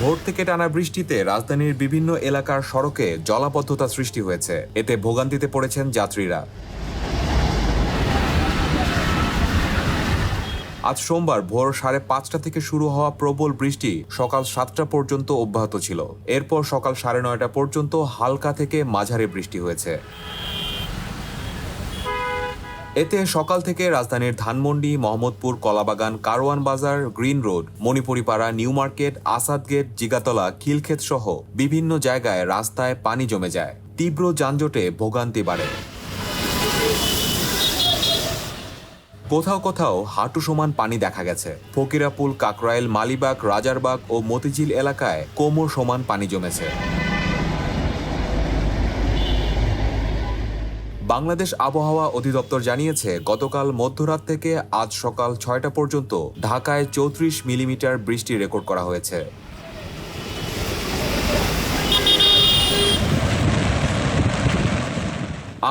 ভোর থেকে টানা বৃষ্টিতে রাজধানীর বিভিন্ন এলাকার সড়কে জলাবদ্ধতা সৃষ্টি হয়েছে। এতে ভোগান্তিতে পড়েছেন যাত্রীরা। আজ সোমবার ভোর সাড়ে পাঁচটা থেকে শুরু হওয়া প্রবল বৃষ্টি সকাল সাতটা পর্যন্ত অব্যাহত ছিল। এরপর সকাল সাড়ে নয়টা পর্যন্ত হালকা থেকে মাঝারি বৃষ্টি হয়েছে। এতে সকাল থেকে রাজধানীর Dhanmondi, Mohammadpur, Kalabagan, Karwan Bazar, Green Road, Manipuripara, New Market, Asad Gate, Jigatala, Khilkhet সহ বিভিন্ন জায়গায় রাস্তায় পানি জমে যায়। তীব্র যানজটে ভোগান্তি বাড়ে। কোথাও কোথাও হাঁটু সমান পানি দেখা গেছে। ফকিরাপুল, কাকরাইল, মালিবাগ, রাজারবাগ ও মতিঝিল এলাকায় কোমর সমান পানি জমেছে। বাংলাদেশ আবহাওয়া অধিদপ্তর জানিয়েছে, গতকাল মধ্যরাত থেকে আজ সকাল ছয়টা পর্যন্ত ঢাকায় চৌত্রিশ মিলিমিটার বৃষ্টি রেকর্ড করা হয়েছে।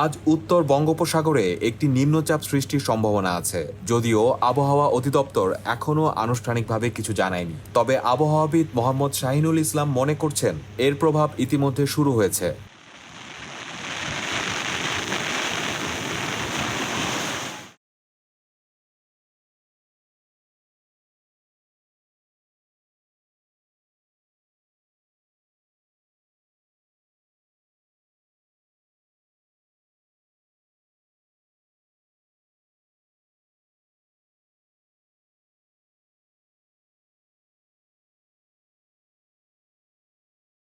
আজ উত্তর বঙ্গোপসাগরে একটি নিম্নচাপ সৃষ্টির সম্ভাবনা আছে, যদিও আবহাওয়া অধিদপ্তর এখনও আনুষ্ঠানিকভাবে কিছু জানায়নি। তবে আবহাওয়াবিদ মোহাম্মদ শাহিনুল ইসলাম মনে করছেন, এর প্রভাব ইতিমধ্যে শুরু হয়েছে।